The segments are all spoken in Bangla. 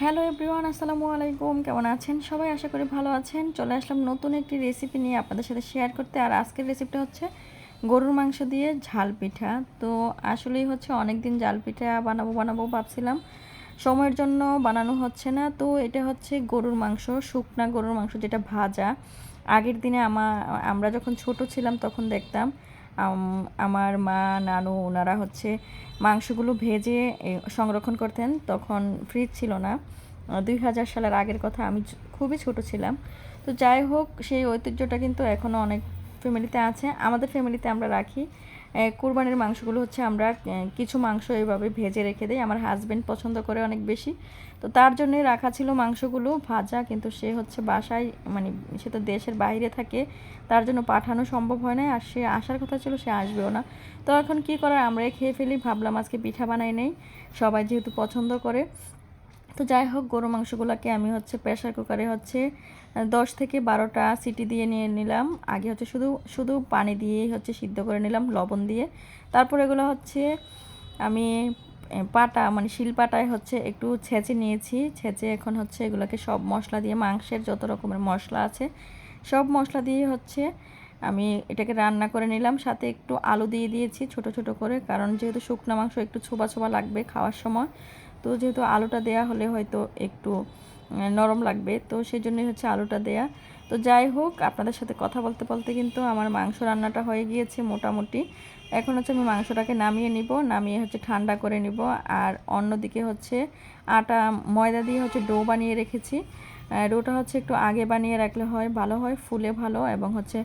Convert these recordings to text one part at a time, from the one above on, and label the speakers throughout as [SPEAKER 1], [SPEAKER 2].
[SPEAKER 1] হ্যালো এভরিওয়ান, আসসালামু আলাইকুম। কেমন আছেন সবাই? আশা করি ভালো আছেন। চলে আসলাম নতুন একটি রেসিপি নিয়ে আপনাদের সাথে শেয়ার করতে। আর আজকের রেসিপিটা হচ্ছে গরুর মাংস দিয়ে ঝাল পিঠা। তো আসলেই হচ্ছে অনেক দিন ঝাল পিঠা বানাবো বানাবো ভাবছিলাম। সময়ের জন্য বানানো হচ্ছে না। তো এটা হচ্ছে গরুর মাংস, শুকনা গরুর মাংস যেটা ভাজা। আগের দিনে আমা, আমরা যখন ছোট ছিলাম তখন দেখতাম। আমার মা, নানু, ওনারা হচ্ছে মাংসগুলো ভেজে সংরক্ষণ করতেন। তখন ফ্রিজ ছিল না। দুই হাজার সালের আগের কথা, আমি খুবই ছোট ছিলাম। তো যাই হোক, সেই ঐতিহ্যটা কিন্তু এখনও অনেক ফ্যামিলিতে আছে। আমাদের ফ্যামিলিতে আমরা রাখি। কোরবানির মাংসগুলো হচ্ছে আমরা কিছু মাংস এইভাবে ভেজে রেখে দিই। আমার হাজব্যান্ড পছন্দ করে অনেক বেশি। তো তার জন্যই রাখা ছিল মাংসগুলো ভাজা, কিন্তু সে হচ্ছে বাসায় মানে সে তো দেশের বাইরে থাকে, তার জন্য পাঠানো সম্ভব হয় না আর সে আসার কথা ছিল, সে আসবেও না। তো এখন কি করার? আমরাই খেয়ে ফেলি। ভাবলাম আজকে পিঠা বানাই নেই। সবাই যেহেতু পছন্দ করে। তো যাই হোক গরু মাংসগুলোকে আমি হচ্ছে প্রেশার কুকারে হচ্ছে দশ থেকে বারোটা সিটি দিয়ে নিয়ে নিলাম। আগে হচ্ছে শুধু শুধু পানি দিয়েই হচ্ছে সিদ্ধ করে নিলাম, লবণ দিয়ে। তারপর এগুলো হচ্ছে আমি পাটা মানে শিলপাটায় হচ্ছে একটু ছেঁচে নিয়েছি। ছেঁচে এখন হচ্ছে এগুলোকে সব মশলা দিয়ে, মাংসের যত রকমের মশলা আছে, সব মশলা দিয়ে হচ্ছে আমি এটাকে রান্না করে নিলাম। সাথে একটু আলু দিয়ে দিয়েছি ছোট ছোট করে, কারণ যেহেতু শুকনো মাংস একটু ছোবা ছোবা লাগবে খাওয়ার সময়। তো যেহেতু আলুটা দেয়া হলে হয়তো একটু নরম লাগবে, তো সেই জন্যই হচ্ছে আলুটা দেয়া। তো যাই হোক, আপনাদের সাথে কথা বলতে বলতে কিন্তু আমার মাংস রান্নাটা হয়ে গিয়েছে মোটামুটি। এখন হচ্ছে আমি মাংসটাকে নামিয়ে নিব, নামিয়ে হচ্ছে ঠান্ডা করে নিব। আর অন্যদিকে হচ্ছে আটা, ময়দা দিয়ে হচ্ছে ডো বানিয়ে রেখেছি। ডোটা হচ্ছে একটু আগে বানিয়ে রাখলে হয়, ভালো হয়, ফুলে ভালো এবং হচ্ছে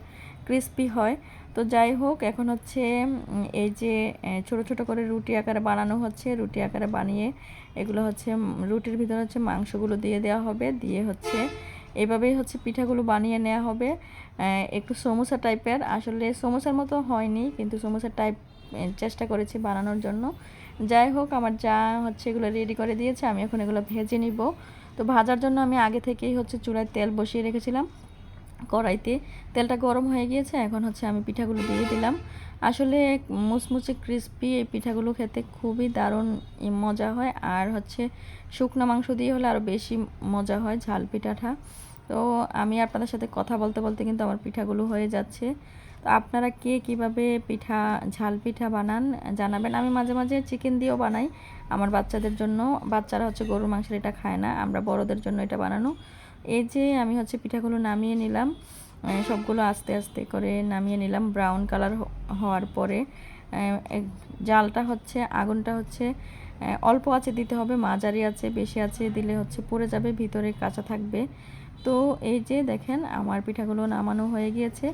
[SPEAKER 1] ক্রিস্পি হয়। তো যাই হোক, এখন হচ্ছে এই যে ছোট ছোট করে রুটি আকারে বানানো হচ্ছে, রুটি আকারে বানিয়ে এগুলো হচ্ছে রুটির ভিতরে হচ্ছে মাংসগুলো দিয়ে দেওয়া হবে, দিয়ে হচ্ছে এভাবেই হচ্ছে পিঠাগুলো বানিয়ে নেওয়া হবে। একটু সমোসা টাইপের, আসলে সমোসার মতো হয়নি, কিন্তু সমোসা টাইপ চেষ্টা করেছি বানানোর জন্য। যাই হোক, আমার যা হচ্ছে এগুলো রেডি করে দিয়েছে, আমি এখন এগুলো ভেজে নিব। তো ভাজার জন্য আমি আগে থেকেই হচ্ছে চুলায় তেল বসিয়ে রেখেছিলাম। কড়াইতে তেলটা গরম হয়ে গিয়েছে, এখন হচ্ছে আমি পিঠাগুলো দিয়ে দিলাম। আসলে মুচমুচে ক্রিস্পি এই পিঠাগুলো খেতে খুবই দারুণ মজা হয়, আর হচ্ছে শুকনো মাংস দিয়ে হলে আরও বেশি মজা হয় ঝাল পিঠাটা। তো আমি আপনাদের সাথে কথা বলতে বলতে কিন্তু আমার পিঠাগুলো হয়ে যাচ্ছে। তো আপনারা কে কীভাবে পিঠা, ঝাল পিঠা বানান জানাবেন। আমি মাঝে মাঝে চিকেন দিয়েও বানাই, আমার বাচ্চাদের জন্য। বাচ্চারা হচ্ছে গরুর মাংসের এটা খায় না, আমরা বড়দের জন্য এটা বানানো। এই যে আমি হচ্ছে পিঠাগুলো নামিয়ে নিলাম সবগুলো আস্তে আস্তে করে নামিয়ে নিলাম ব্রাউন কালার হওয়ার পরে জালটা হচ্ছে, আগুনটা হচ্ছে অল্প আছে দিতে হবে, মাঝারি আছে, বেশি আছে দিলে হচ্ছে পড়ে যাবে, ভিতরে কাঁচা থাকবে। তো এই যে দেখেন আমার পিঠাগুলো নামানো হয়ে গিয়েছে।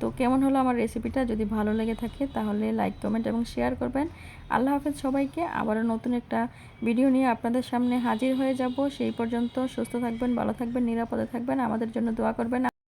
[SPEAKER 1] তো কেমন হলো আমার রেসিপিটা যদি ভালো লেগে থাকে তাহলে লাইক কমেন্ট এবং শেয়ার করবেন। আল্লাহ হাফেজ সবাইকে, আবারও নতুন একটা ভিডিও নিয়ে আপনাদের সামনে হাজির হয়ে যাব। সেই পর্যন্ত সুস্থ থাকবেন, ভালো থাকবেন, নিরাপদে থাকবেন। আমাদের জন্য দোয়া করবেন।